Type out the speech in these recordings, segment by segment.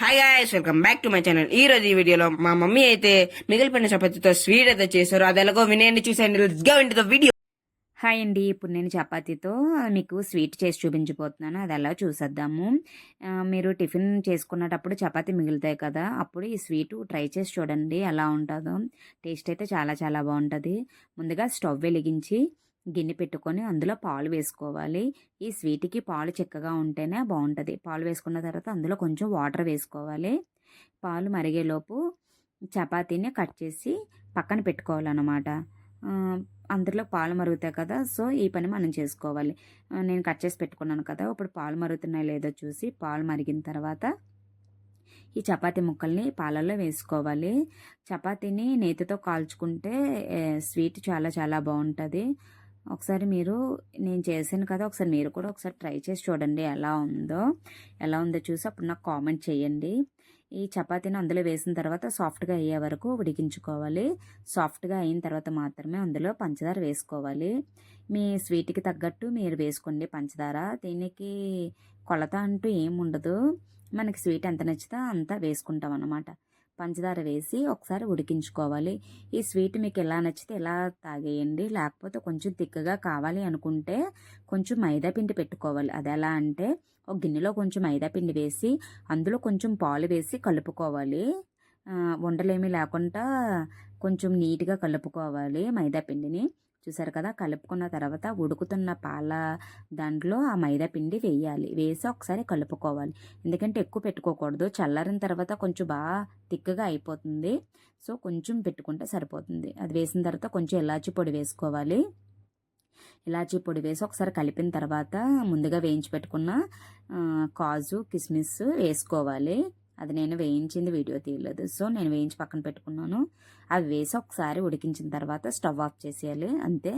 Hi guys welcome back to my channel ఈ రోజు ఈ వీడియోలో మా మమ్మీ అయితే మిగిలిపోయిన చపాతీతో స్వీట్ అయితే చేశారు. అది ఎలాగో వినేయండి చూసేయండి. లెట్స్ వీడియో హాయ్ అండి ఇప్పుడు నేను చపాతీతో మీకు స్వీట్ చేసి చూపించబోతున్నాను. అది ఎలా చూసేద్దాము? మీరు టిఫిన్ చేసుకున్నటప్పుడు చపాతీ మిగులుతాయి కదా అప్పుడు ఈ స్వీట్ ట్రై చేసి చూడండి ఎలా ఉంటుందో. టేస్ట్ అయితే చాలా చాలా బాగుంటుంది. ముందుగా స్టవ్ వెలిగించి గిన్నె పెట్టుకొని అందులో పాలు వేసుకోవాలి. ఈ స్వీట్కి పాలు చిక్కగా ఉంటేనే బాగుంటుంది. పాలు వేసుకున్న తర్వాత అందులో కొంచెం వాటర్ వేసుకోవాలి. పాలు మరిగేలోపు చపాతీని కట్ చేసి పక్కన పెట్టుకోవాలన్నమాట. అందులో పాలు మరుగుతాయి కదా సో ఈ పని మనం చేసుకోవాలి. నేను కట్ చేసి పెట్టుకున్నాను కదా ఇప్పుడు పాలు మరుగుతున్నాయో లేదో చూసి పాలు మరిగిన తర్వాత ఈ చపాతీ ముక్కల్ని పాలల్లో వేసుకోవాలి. చపాతీని నేతితో కాల్చుకుంటే స్వీట్ చాలా చాలా బాగుంటుంది. ఒకసారి మీరు నేను చేశాను కదా ఒకసారి మీరు కూడా ఒకసారి ట్రై చేసి చూడండి ఎలా ఉందో. ఎలా ఉందో చూసి అప్పుడు నాకు కామెంట్ చేయండి. ఈ చపాతీని అందులో వేసిన తర్వాత సాఫ్ట్గా అయ్యే వరకు ఉడికించుకోవాలి. సాఫ్ట్గా అయిన తర్వాత మాత్రమే అందులో పంచదార వేసుకోవాలి. మీ స్వీట్కి తగ్గట్టు మీరు వేసుకోండి పంచదార. దీనికి కొలత అంటూ ఏం ఉండదు. మనకి స్వీట్ ఎంత నచ్చితే అంత వేసుకుంటాం అన్నమాట. పంచదార వేసి ఒకసారి ఉడికించుకోవాలి. ఈ స్వీట్ మీకు ఎలా నచ్చితే ఎలా తాగేయండి. లేకపోతే కొంచెం తిక్కగా కావాలి అనుకుంటే కొంచెం మైదా పిండి పెట్టుకోవాలి. అది ఎలా అంటే ఒక గిన్నెలో కొంచెం మైదా పిండి వేసి అందులో కొంచెం పాలు వేసి కలుపుకోవాలి. ఉండలేమి లేకుండా కొంచెం నీట్గా కలుపుకోవాలి మైదా పిండిని. చూసారు కదా కలుపుకున్న తర్వాత ఉడుకుతున్న పాల దాంట్లో ఆ మైదా పిండి వేయాలి. వేసి ఒకసారి కలుపుకోవాలి. ఎందుకంటే ఎక్కువ పెట్టుకోకూడదు. చల్లారిన తర్వాత కొంచెం బాగా తిక్కగా అయిపోతుంది. సో కొంచెం పెట్టుకుంటే సరిపోతుంది. అది వేసిన తర్వాత కొంచెం ఇలాచి పొడి వేసుకోవాలి. ఇలాచీ పొడి వేసి ఒకసారి కలిపిన తర్వాత ముందుగా వేయించి పెట్టుకున్న కాజు కిస్మిస్ వేసుకోవాలి. అది నేను వేయించింది వీడియో తీయలేదు. సో నేను వేయించి పక్కన పెట్టుకున్నాను. అవి వేసి ఒకసారి ఉడికించిన తర్వాత స్టవ్ ఆఫ్ చేసేయాలి. అంతే.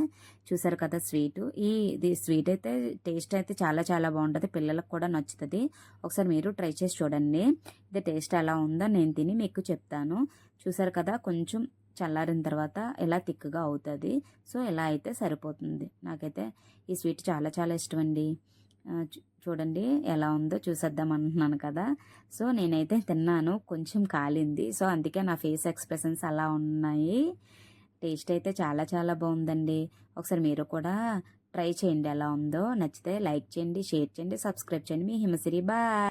చూసారు కదా స్వీట్. ఈ ఇది స్వీట్ అయితే టేస్ట్ అయితే చాలా చాలా బాగుంటుంది. పిల్లలకు కూడా నచ్చుతుంది. ఒకసారి మీరు ట్రై చేసి చూడండి. ఇది టేస్ట్ ఎలా ఉందో నేను తిని మీకు చెప్తాను. చూసారు కదా కొంచెం చల్లారిన తర్వాత ఎలా తిక్కుగా అవుతుంది. సో ఇలా అయితే సరిపోతుంది. నాకైతే ఈ స్వీట్ చాలా చాలా ఇష్టం అండి చూడండి ఎలా ఉందో చూసేద్దాం అంటున్నాను కదా. సో నేనైతే తిన్నాను కొంచెం కాలింది. సో అందుకే నా ఫేస్ ఎక్స్ప్రెషన్స్ అలా ఉన్నాయి. టేస్ట్ అయితే చాలా చాలా బాగుందండి. ఒకసారి మీరు కూడా ట్రై చేయండి ఎలా ఉందో. నచ్చితే లైక్ చేయండి షేర్ చేయండి సబ్స్క్రైబ్ చేయండి. మీ హిమసిరి బాయ్!